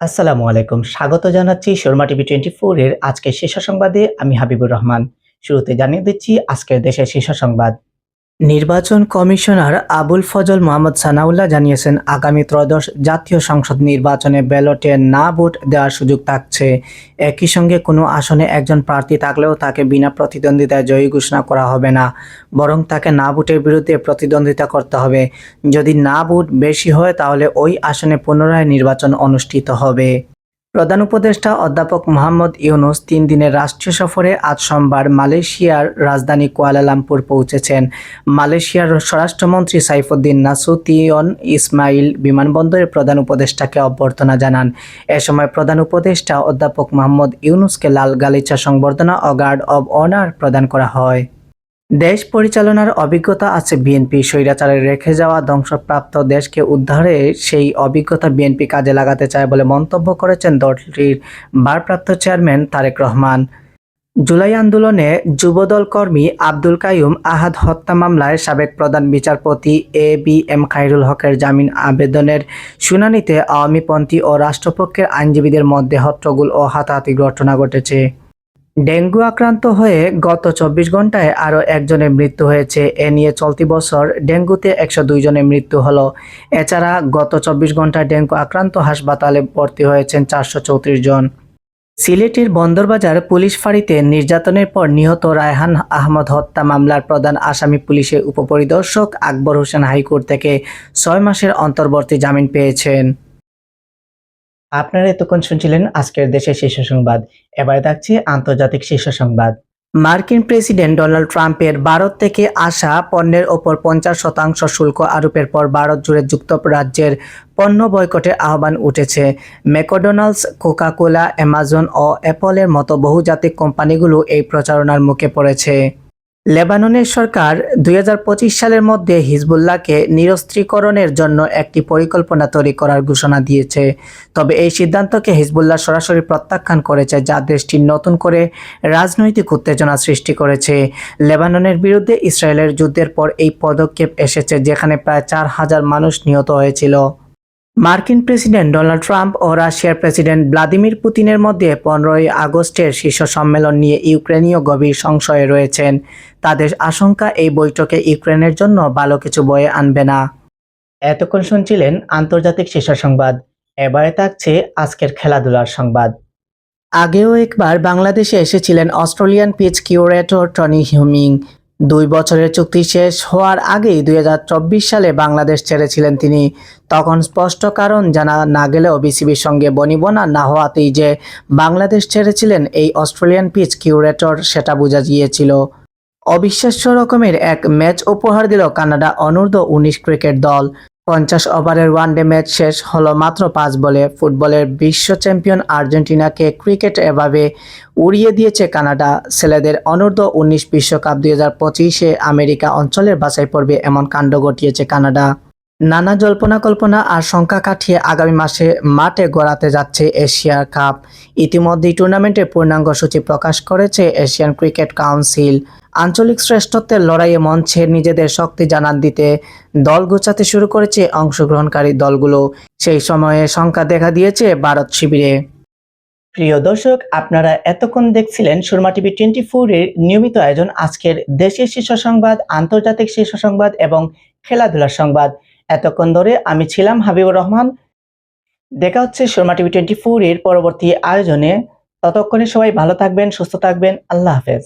আসসালামু আলাইকুম। স্বাগত জানাচ্ছি শর্মা টিভি টোয়েন্টি এর আজকের শীর্ষ সংবাদে। আমি হাবিবুর রহমান। শুরুতে জানিয়ে দিচ্ছি, আজকের দেশের শীর্ষ সংবাদ। নির্বাচন কমিশনার আবুল ফজল মোহাম্মদ সানাউল্লাহ জানিয়েছেন, আগামী ত্রয়োদশ জাতীয় সংসদ নির্বাচনে ব্যালটে না ভোট দেওয়ার সুযোগ থাকছে। একই সঙ্গে কোনো আসনে একজন প্রার্থী থাকলেও তাকে বিনা প্রতিদ্বন্দ্বিতায় জয়ী ঘোষণা করা হবে না, বরং তাকে না ভোটের বিরুদ্ধে প্রতিদ্বন্দ্বিতা করতে হবে। যদি না ভোট বেশি হয় তাহলে ওই আসনে পুনরায় নির্বাচন অনুষ্ঠিত হবে। প্রধান উপদেষ্টা অধ্যাপক মোহাম্মদ ইউনুস তিন দিনের রাষ্ট্রীয় সফরে আজ সোমবার মালয়েশিয়ার রাজধানী কুয়ালালামপুর পৌঁছেছেন। মালয়েশিয়ার স্বরাষ্ট্রমন্ত্রী সাইফুদ্দিন নাসুতিয়ন ইসমাইল বিমানবন্দরের প্রধান উপদেষ্টাকে অভ্যর্থনা জানান। এ সময় প্রধান উপদেষ্টা অধ্যাপক মোহাম্মদ ইউনুসকে লাল গালিচা সংবর্ধনা ও গার্ড অব অনার প্রদান করা হয়। দেশ পরিচালনার অভিজ্ঞতা আছে বিএনপি। স্বৈরাচারের রেখে যাওয়া ধ্বংসপ্রাপ্ত দেশকে উদ্ধারে সেই অভিজ্ঞতা বিএনপি কাজে লাগাতে চায় বলে মন্তব্য করেছেন দলটির ভারপ্রাপ্ত চেয়ারম্যান তারেক রহমান। জুলাই আন্দোলনে যুবদল কর্মী আব্দুল কাইয়ুম আহাদ হত্যা মামলায় সাবেক প্রধান বিচারপতি এ বি এম খাইরুল হকের জামিন আবেদনের শুনানিতে আওয়ামীপন্থী ও রাষ্ট্রপক্ষের আইনজীবীদের মধ্যে হট্টগোল ও হাতাহাতি ঘটনা ঘটেছে। ডেঙ্গু আক্রান্ত হয়ে গত চব্বিশ ঘন্টায় আরও একজনের মৃত্যু হয়েছে। এ নিয়ে চলতি বছর ডেঙ্গুতে একশো দুই জনের মৃত্যু হলো। এছাড়া গত চব্বিশ ঘন্টায় ডেঙ্গু আক্রান্ত হাসপাতালে ভর্তি হয়েছেন চারশো চৌত্রিশ জন। সিলেটের বন্দরবাজার পুলিশ ফাঁড়িতে নির্যাতনের পর নিহত রায়হান আহমদ হত্যা মামলার প্রধান আসামি পুলিশের উপপরিদর্শক আকবর হোসেন হাইকোর্ট থেকে ছয় মাসের অন্তর্বর্তী জামিন পেয়েছেন। আপনারা এতক্ষণ শুনছিলেন আজকের দেশের শীর্ষ সংবাদ। এবারে থাকছে আন্তর্জাতিক শীর্ষ সংবাদ। মার্কিন প্রেসিডেন্ট ডোনাল্ড ট্রাম্পের ভারত থেকে আসা পণ্যের ওপর পঞ্চাশ শতাংশ শুল্ক আরোপের পর ভারত জুড়ে যুক্তরাজ্যের পণ্য বয়কটের আহ্বান উঠেছে। ম্যাকডোনাল্ডস, কোকাকোলা, অ্যামাজন ও অ্যাপলের মতো বহুজাতিক কোম্পানিগুলো এই প্রচারণার মুখে পড়েছে। লেবাননের সরকার দুই হাজার পঁচিশ সালের মধ্যে হিজবুল্লাহকে নিরস্ত্রীকরণের জন্য একটি পরিকল্পনা তৈরি করার ঘোষণা দিয়েছে। তবে এই সিদ্ধান্তকে হিজবুল্লাহ সরাসরি প্রত্যাখ্যান করেছে, যা দেশটির নতুন করে রাজনৈতিক উত্তেজনা সৃষ্টি করেছে। লেবাননের বিরুদ্ধে ইসরায়েলের যুদ্ধের পর এই পদক্ষেপ এসেছে, যেখানে প্রায় চার হাজার মানুষ নিহত হয়েছিল। মার্কিন প্রেসিডেন্ট ডোনাল্ড ট্রাম্প ও রাশিয়ার প্রেসিডেন্ট ভ্লাদিমির পুতিনের মধ্যে পনেরোই আগস্টের শীর্ষ সম্মেলন নিয়ে ইউক্রেনীয় গভীর সংশয়ে রয়েছেন। তাদের আশঙ্কা, এই বৈঠকে ইউক্রেনের জন্য ভালো কিছু বয়ে আনবে না। এতক্ষণ শুনছিলেন আন্তর্জাতিক শীর্ষ সংবাদ। এবারে থাকছে আজকের খেলাধুলার সংবাদ। আগেও একবার বাংলাদেশে এসেছিলেন Australian pitch curator Tony Hemming. দুই বছরের চুক্তি শেষ হওয়ার আগেই দুই হাজার চব্বিশ সালে বাংলাদেশ ছেড়েছিলেন তিনি। তখন স্পষ্ট কারণ জানা না গেলেও বিসিবির সঙ্গে বনিবনা না হওয়াতেই যে বাংলাদেশ ছেড়েছিলেন এই অস্ট্রেলিয়ান পিচ কিউরেটর সেটা বোঝা গিয়েছিল। অবিশ্বাস্য রকমের এক ম্যাচ উপহার দিল কানাডা অনূর্ধ্ব উনিশ ক্রিকেট দল। পঞ্চাশ ওভারের ওয়ানডে ম্যাচ শেষ হলো মাত্র পাঁচ বলে। ফুটবলের বিশ্ব চ্যাম্পিয়ন আর্জেন্টিনাকে ক্রিকেট এভাবে উড়িয়ে দিয়েছে কানাডা। ছেলেদের অনূর্ধ্ব উনিশ বিশ্বকাপ দুই হাজার পঁচিশে আমেরিকা অঞ্চলের বাছাই পর্বে এমন কাণ্ড ঘটিয়েছে কানাডা। নানা জল্পনা কল্পনা আর সংখ্যা কাটিয়ে আগামী মাসে মাঠে গড়াতে যাচ্ছে এশিয়া কাপ। ইতিমধ্যেই টুর্নামেন্টের পূর্ণাঙ্গ সূচি প্রকাশ করেছে এশিয়ান ক্রিকেট কাউন্সিল। আঞ্চলিক শ্রেষ্ঠত্বের লড়াইয়ে মঞ্চে নিজেদের শক্তি জানান দিতে দল গোছাতে শুরু করেছে অংশগ্রহণকারী দলগুলো। সেই সময়ে সংখ্যা দেখা দিয়েছে ভারত শিবিরে। প্রিয় দর্শক, আপনারা এতক্ষণ দেখছিলেন সুরমা টিভি টোয়েন্টি ফোর এর নিয়মিত আয়োজন, আজকের দেশের শীর্ষ সংবাদ, আন্তর্জাতিক শীর্ষ সংবাদ এবং খেলাধুলার সংবাদ। এতক্ষণ ধরে আমি ছিলাম হাবিবুর রহমান। দেখা হচ্ছে সুরমা টিভি টোয়েন্টি ফোর এর পরবর্তী আয়োজনে। ততক্ষণে সবাই ভালো থাকবেন, সুস্থ থাকবেন। আল্লাহ হাফেজ।